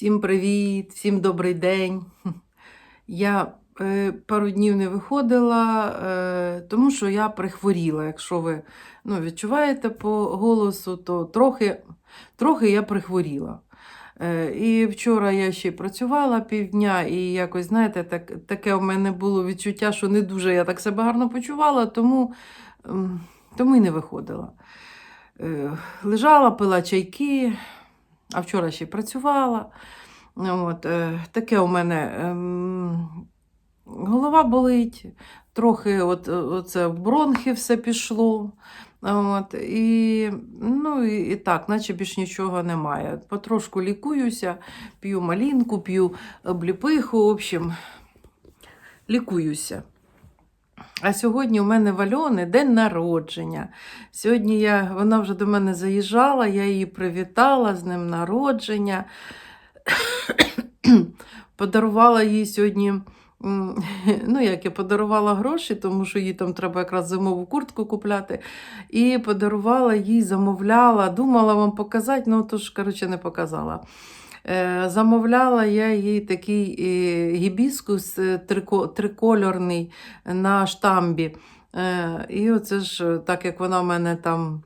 Всім привіт, всім добрий день. Я е, пару днів не виходила, е, тому що я прихворіла. Якщо ви ну, відчуваєте по голосу, то трохи, трохи я прихворіла. Е, і вчора я ще працювала півдня, і якось, знаєте, так, таке у мене було відчуття, що не дуже я так себе гарно почувала, тому, ем, тому і не виходила. Е, лежала, пила чайки, а вчора ще працювала. От, е, таке у мене ем, голова болить, трохи от, оце в бронхи все пішло. От, і, ну, і, і так, наче більш нічого немає. Потрошку лікуюся, п'ю малінку, п'ю обліпиху, в общем, лікуюся. А сьогодні у мене в день народження. Сьогодні я, вона вже до мене заїжджала, я її привітала з днем народження. Подарувала їй сьогодні, ну як я подарувала гроші, тому що їй там треба якраз зимову куртку купляти. І подарувала їй, замовляла, думала вам показати, ну то ж, коротше, не показала. Е, Замовляла я їй такий е, гібіскус е, трикольорний на штамбі. І оце ж, так як вона в мене там.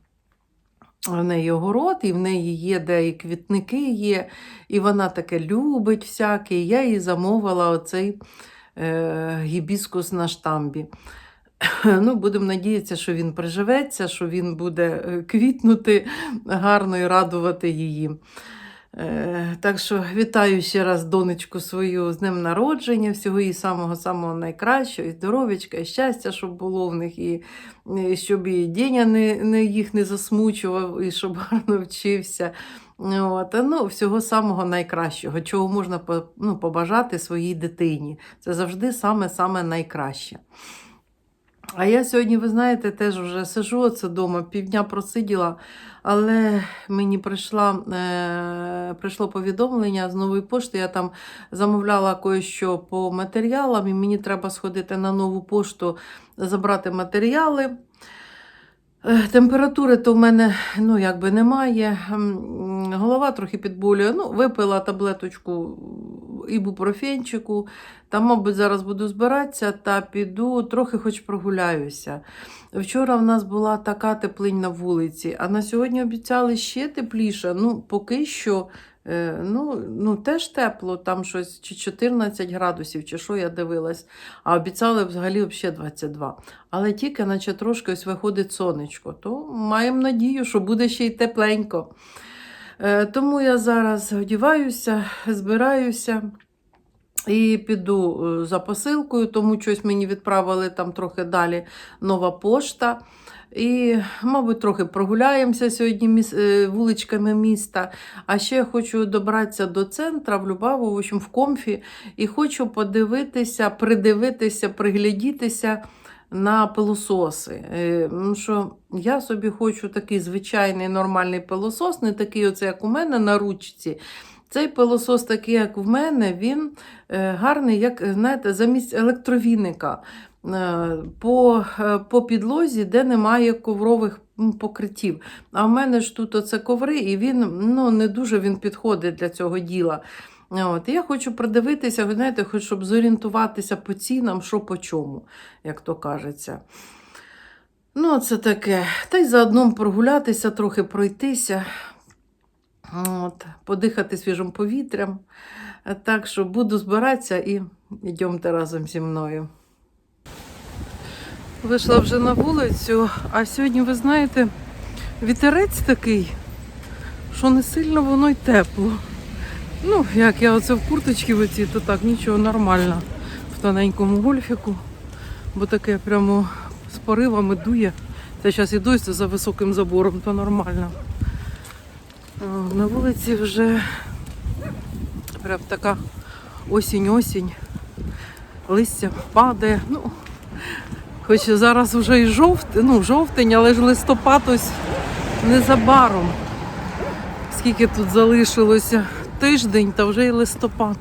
В неї огород, і в неї є де і квітники є, і вона таке любить всяке. Я їй замовила оцей е, гібіскус на штамбі. Ну, будемо надіятися, що він приживеться, що він буде квітнути гарно і радувати її. Е, Так що вітаю ще раз донечку свою з днем народження, всього їй самого-самого найкращого, і здоров'ячка, і щастя, щоб було в них, і, і щоб і Деня не, не, їх не засмучував, і щоб гарно вчився. От, ну, всього самого найкращого, чого можна ну, побажати своїй дитині. Це завжди саме-саме найкраще. А я сьогодні, ви знаєте, теж вже сижу оце вдома, півдня просиділа, але мені прийшла, е, прийшло повідомлення з нової пошти. Я там замовляла кое-що по матеріалам, і мені треба сходити на нову пошту, забрати матеріали. Е, Температури то в мене ну, якби немає. Голова трохи підболює. Ну, випила таблеточку ібупрофенчику. Там, мабуть, зараз буду збиратися та піду, трохи хоч прогуляюся. Вчора в нас була така теплинь на вулиці, а на сьогодні обіцяли ще тепліше. Ну, поки що. Е, Ну, ну, теж тепло, там щось чи 14 градусів, чи що я дивилась, а обіцяли взагалі взагалі 22. Але тільки, наче трошки ось виходить сонечко, то маємо надію, що буде ще й тепленько. Е, Тому я зараз одіваюся, збираюся і піду е, за посилкою, тому щось мені відправили там трохи далі нова пошта. І, мабуть, трохи прогуляємося сьогодні міс- е, вуличками міста. А ще я хочу добратися до центра в Любаву, в общем, в комфі, і хочу подивитися, придивитися, приглядітися на пилососи. Е, ну, що я собі хочу такий звичайний нормальний пилосос, не такий, оце, як у мене на ручці. Цей пилосос, такий, як в мене, він е, гарний, як знаєте, замість електровіника. Е, По, е, по підлозі, де немає коврових покриттів. А в мене ж тут оце коври, і він ну, не дуже він підходить для цього діла. От, я хочу придивитися, ви знаєте, хоч щоб зорієнтуватися по цінам, що по чому, як то кажеться. Ну, це таке. Та й заодно прогулятися, трохи пройтися, от, подихати свіжим повітрям. Так що буду збиратися і йдемте разом зі мною. Вийшла вже на вулицю, а сьогодні, ви знаєте, вітерець такий, що не сильно воно й тепло. Ну, як я оце в курточці в оцій, то так, нічого нормально. В тоненькому гольфіку, бо таке прямо з поривами дує. Та зараз і дощ за високим забором, то нормально. На вулиці вже прям така осінь-осінь. Листя падає. Ну, хоч зараз вже і жовтень, ну, жовтень, але ж листопад ось незабаром. Скільки тут залишилося? Тиждень та вже й листопад.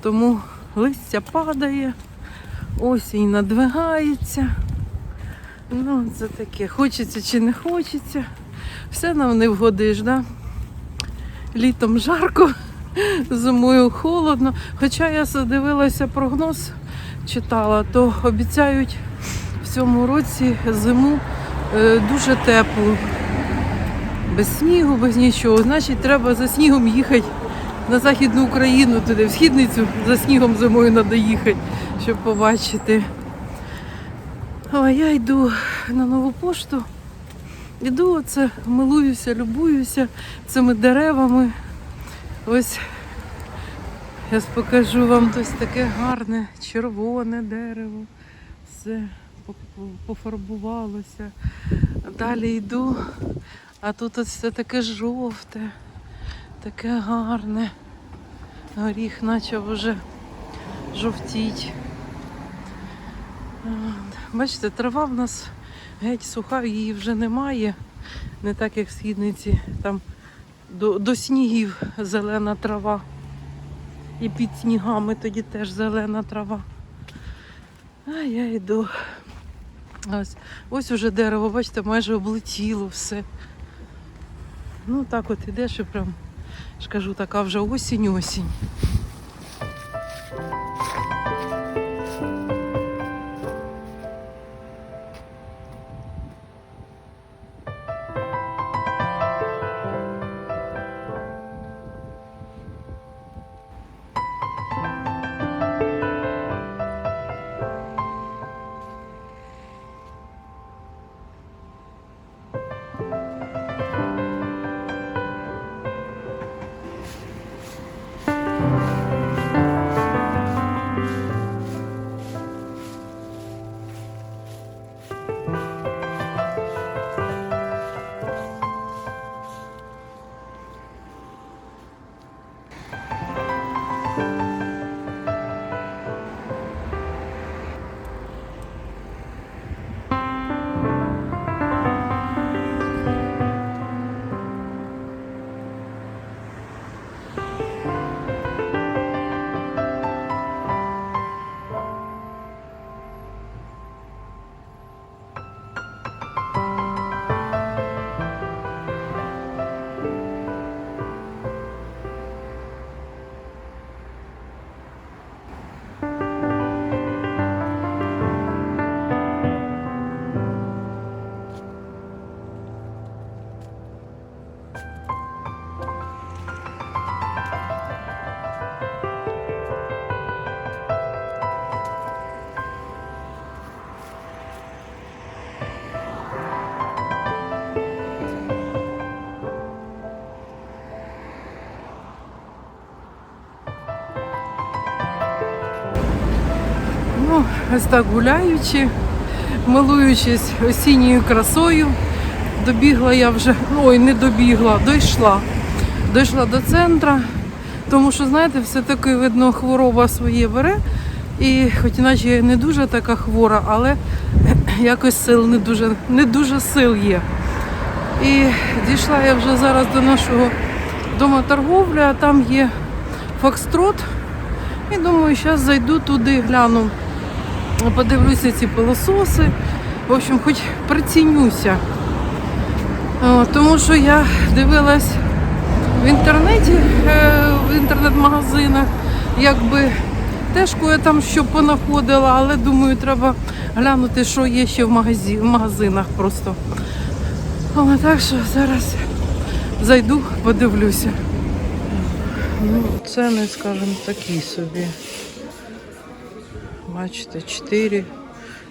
Тому листя падає, осінь надвигається. Ну, це таке, хочеться чи не хочеться. Все нам не вгодиш, да? Літом жарко, зимою холодно. Хоча я дивилася прогноз, читала, то обіцяють в цьому році зиму е, дуже теплу. Без снігу, без нічого. Значить, треба за снігом їхати на Західну Україну, туди, в східницю за снігом зимою треба їхати, щоб побачити. А я йду на нову пошту. Іду, оце, милуюся, любуюся цими деревами. Ось я покажу вам ось таке гарне червоне дерево. Все пофарбувалося. Далі йду, а тут ось все таке жовте, таке гарне. Горіх почав вже жовтіть. Бачите, трава в нас геть суха, її вже немає. Не так, як в східниці. Там до, до снігів зелена трава. І під снігами тоді теж зелена трава. А я йду. Ось, ось уже дерево, бачите, майже облетіло все. Ну так от ідеш і прям, ж кажу, така вже осінь-осінь. Ось так гуляючи, милуючись осінньою красою, добігла я вже, ну, ой, не добігла, дійшла. Дійшла до центра, тому що, знаєте, все-таки видно, хвороба своє бере. І хоч іначе я не дуже така хвора, але якось сил не дуже, не дуже сил є. І дійшла я вже зараз до нашого дому торговлі, а там є фокстрот. І думаю, зараз зайду туди, гляну, подивлюся ці пилососи. В общем, хоч прицінюся. Тому що я дивилась в інтернеті, е, в інтернет-магазинах, якби теж кое там що понаходила, але думаю, треба глянути, що є ще в, магазинах просто. О, так що зараз зайду, подивлюся. Ну, ціни, скажімо, такі собі. Бачите, 4,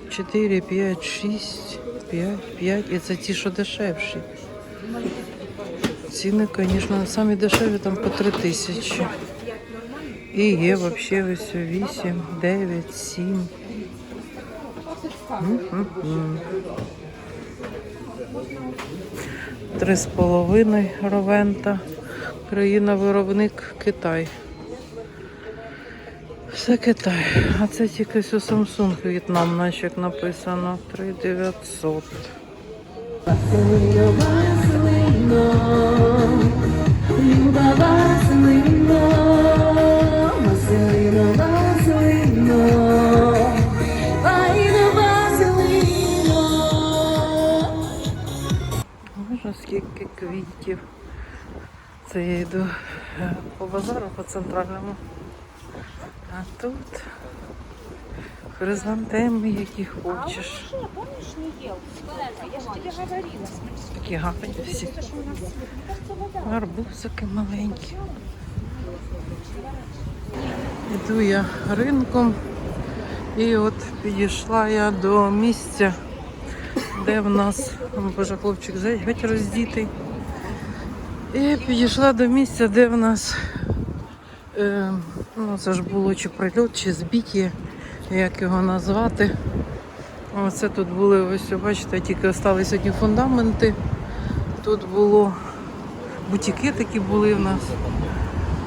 4, 5, 6, 5, 5. І це ті, що дешевші. Ціни, звісно, самі дешеві там по 3 тисячі. І є взагалі ось 8, 9, 7. Три з половиною ровента. Країна-виробник Китай. Все Китай. А це тільки у Samsung В'єтнам, наче як написано. 3900. Василино, Василино, Люба Василино, Василино, Василино, Фаїно, Василино. Боже, скільки квітів. Це я йду е, по базару по центральному. А тут хризантеми, які хочеш. Я же тебе говорила. Такі гарні всі. Арбузики маленькі. Іду я ринком і от підійшла я до місця, де в нас, боже, хлопчик геть роздітий. І підійшла до місця, де в нас, е, ну це ж було чи прильот, чи збиття, як його назвати. Оце тут були, ось бачите, тільки остались одні фундаменти. Тут було бутіки такі були в нас.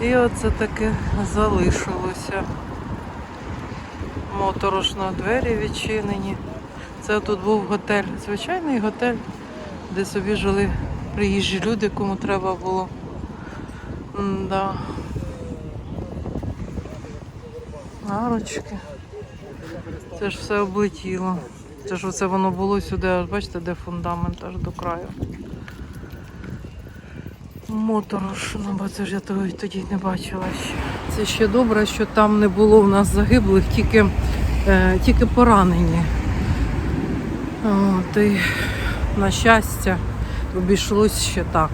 І оце таке залишилося. Моторошно двері відчинені. Це тут був готель, звичайний готель, де собі жили приїжджі люди, кому треба було. Да. Арочки. Це ж все облетіло. Це ж оце воно було сюди, аж бачите, де фундамент аж до краю. Моторошно, бо це ж я тоді не бачила ще. Це ще добре, що там не було в нас загиблих, тільки, е, тільки поранені. От, і, на щастя, обійшлось ще так.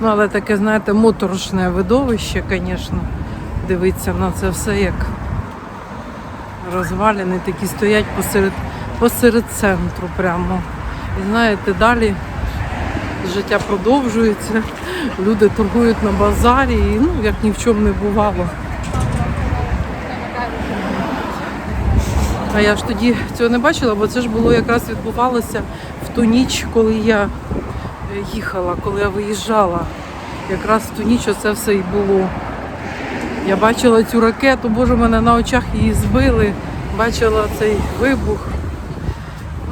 Ну, але таке, знаєте, моторошне видовище, звісно, дивитися на це все як розвалини такі стоять посеред, посеред центру прямо. І знаєте, далі життя продовжується, люди торгують на базарі, і, ну, як ні в чому не бувало. А я ж тоді цього не бачила, бо це ж було якраз відбувалося в ту ніч, коли я їхала, коли я виїжджала. Якраз в ту ніч оце все і було. Я бачила цю ракету, боже, мене на очах її збили. Бачила цей вибух.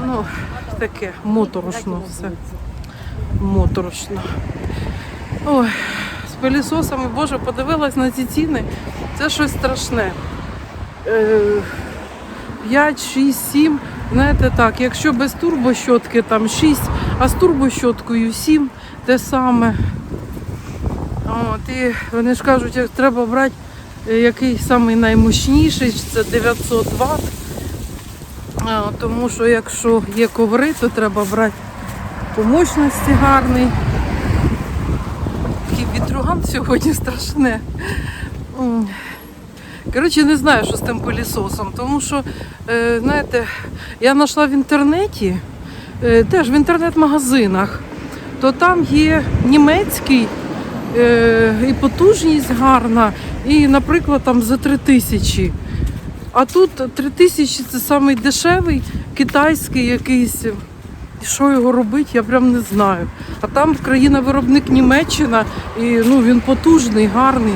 Ну, таке моторошно все. Моторошно. Ой, з пилісосами, боже, подивилась на ці ціни. Це щось страшне. Е, 5, 6, 7. Знаєте так, якщо без турбощотки там 6, а з турбощоткою 7, те саме. От, і вони ж кажуть, як треба брати е, який самий наймощніший, це 900 Вт. Тому що якщо є коври, то треба брати по мощності гарний. Такий вітруган сьогодні страшне. Коротше, не знаю, що з тим пилісосом, тому що, е, знаєте, я знайшла в інтернеті, е, теж в інтернет-магазинах, то там є німецький і потужність гарна, і, наприклад, там за 3 тисячі. А тут 3 тисячі це самий дешевий китайський якийсь. І що його робити, я прям не знаю. А там країна-виробник Німеччина, і ну, він потужний, гарний.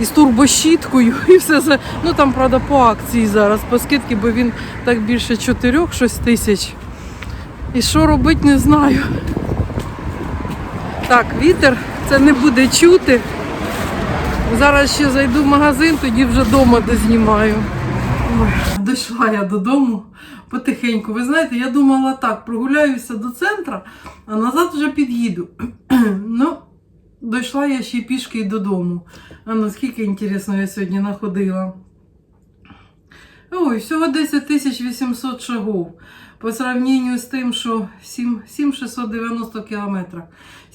І з турбощіткою, і все за. Ну там, правда, по акції зараз, по скидки, бо він так більше 4 щось тисяч. І що робити, не знаю. Так, вітер, це не буде чути. Зараз ще зайду в магазин, тоді вже вдома дознімаю. Дійшла я додому потихеньку. Ви знаєте, я думала так, прогуляюся до центра, а назад вже під'їду. ну, дійшла я ще пішки й додому. А наскільки інтересно я сьогодні находила. Ой, всього 10 тисяч 800 шагов. По сравненню з тим, що 7, 7690 кілометрів.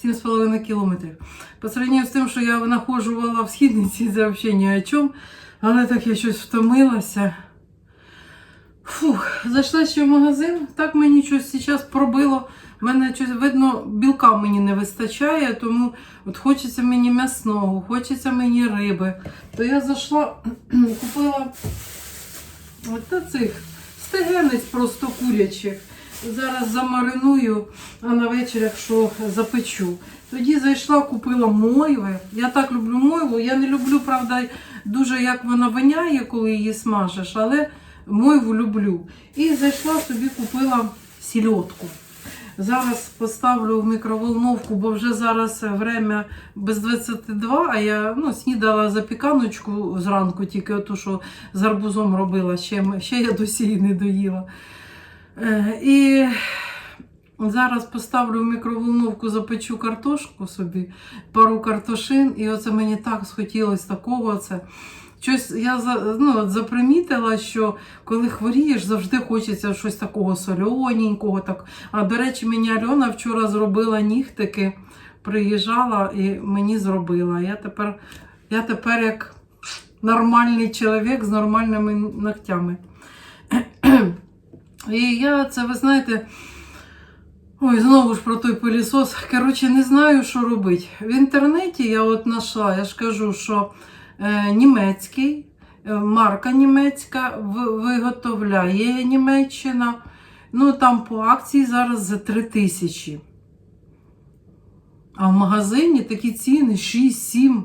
7,5 кілометрів. По сравненню з тим, що я знаходжувала в східниці, це взагалі ні о чому. Але так я щось втомилася. Фух, зайшла ще в магазин, так мені щось зараз пробило. У Мене щось видно, білка мені не вистачає, тому от хочеться мені м'ясного, хочеться мені риби. То я зайшла, купила та цих стегенець просто курячих. Зараз замариную, а на вечір, якщо запечу. Тоді зайшла, купила мойви. Я так люблю мойву. Я не люблю, правда, дуже як вона воняє, коли її смажеш, але мойву люблю. І зайшла собі, купила сільотку. Зараз поставлю в мікроволновку, бо вже зараз время без 22, а я ну, снідала запіканочку зранку, тільки ту, що з гарбузом робила, ще, ще я досі не доїла. Е, І Зараз поставлю в мікроволновку, запечу картошку собі, пару картошин, і оце мені так схотілося такого. Це. Щось я ну, запримітила, що коли хворієш, завжди хочеться щось такого сольоненького. Так. А до речі, мені Альона вчора зробила нігтики, приїжджала і мені зробила. Я тепер, я тепер як нормальний чоловік з нормальними ногтями. І я це, ви знаєте, ой, знову ж про той пилісос. Коротше, не знаю, що робити. В інтернеті я от знайшла, я ж кажу, що німецький, е, марка німецька виготовляє Німеччина. Ну, там по акції зараз за 3 тисячі. А в магазині такі ціни 6-7.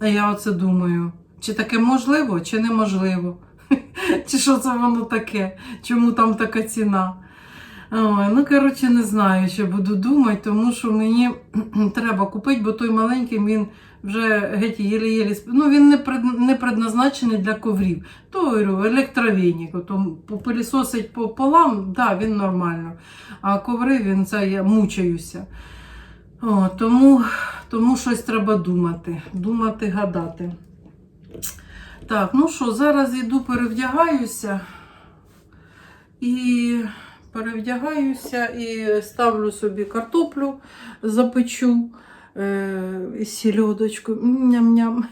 А я оце думаю, чи таке можливо, чи неможливо. Чи що це воно таке? Чому там така ціна? Ой, ну, коротше, не знаю, що буду думати, тому що мені треба купити, бо той маленький він вже геть єлі-єлі. Ну, він не, пред, не предназначений для коврів. То говорю, електровійник, то попилісосить по полам, да, він нормально. А коври він це я мучаюся. О, тому, тому щось треба думати. Думати, гадати. Так, ну що, зараз йду перевдягаюся і перевдягаюся і ставлю собі картоплю, запечу е, і сільодочку. Ням-ням.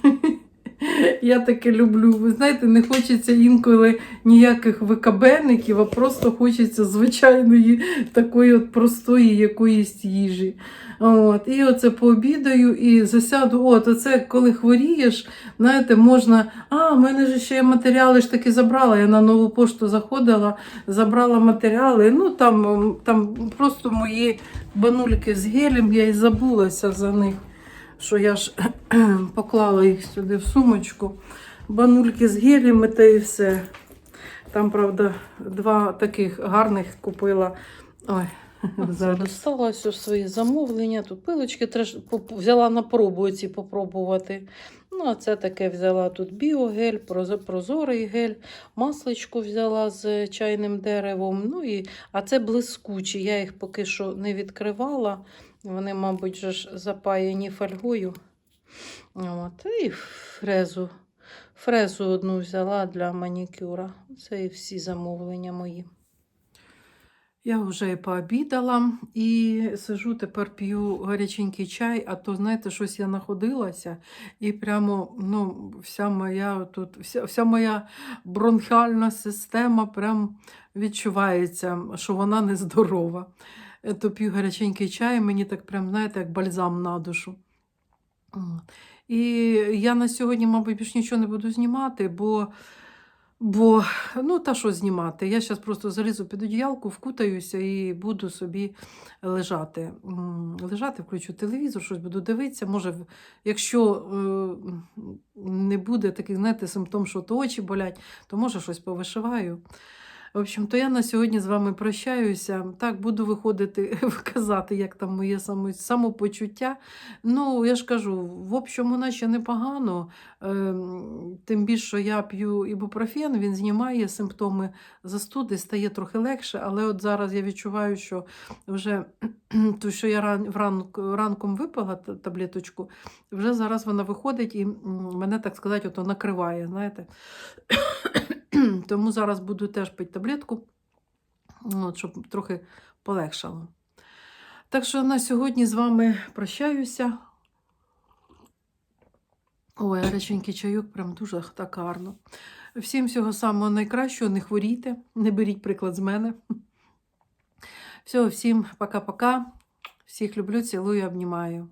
Я таке люблю. Ви знаєте, не хочеться інколи ніяких викабенників, а просто хочеться звичайної такої от простої якоїсь їжі. От, і оце пообідаю і засяду. От, оце коли хворієш, знаєте, можна. А, в мене ж ще матеріали ж таки забрала. Я на нову пошту заходила, забрала матеріали. Ну там, там просто мої банульки з гелем, я і забулася за них. Що я ж поклала їх сюди в сумочку. Банульки з гелями та і все. Там, правда, два таких гарних купила. Ой. Достала свої замовлення. Тут пилочки треш... взяла на пробу ці попробувати. Ну, а це таке взяла тут біогель, проз- прозорий гель, масличку взяла з чайним деревом. Ну і, а це блискучі. Я їх поки що не відкривала. Вони, мабуть, же ж запаяні фольгою. От, і фрезу. Фрезу одну взяла для манікюра. Це і всі замовлення мої. Я вже пообідала і сижу, тепер п'ю гаряченький чай, а то, знаєте, щось я находилася, і прямо ну, вся моя тут, вся, вся моя бронхіальна система прям відчувається, що вона нездорова. Е, То п'ю гаряченький чай, мені так прям, знаєте, як бальзам на душу. І я на сьогодні, мабуть, більш нічого не буду знімати, бо, бо ну, та що знімати? Я зараз просто залізу під одіялку, вкутаюся і буду собі лежати. Лежати, включу телевізор, щось буду дивитися. Може, якщо е, не буде таких, знаєте, симптом, що то очі болять, то може щось повишиваю. В общем, то я на сьогодні з вами прощаюся. Так, буду виходити, казати, як там моє самопочуття. Ну, я ж кажу, в общому, наче непогано. Ем, Тим більше, я п'ю ібупрофен, він знімає симптоми застуди, стає трохи легше, але от зараз я відчуваю, що вже ту, що я ран, вранку, ранком випила таблеточку, вже зараз вона виходить і мене, так сказати, ото накриває, знаєте. Тому зараз буду теж пити таблетку, от, щоб трохи полегшало. Так що на сьогодні з вами прощаюся. Ой, гаряченький чайок, прям дуже так гарно. Всім всього самого найкращого, не хворійте, не беріть приклад з мене. Всього, всім пока-пока. Всіх люблю, цілую, обнімаю.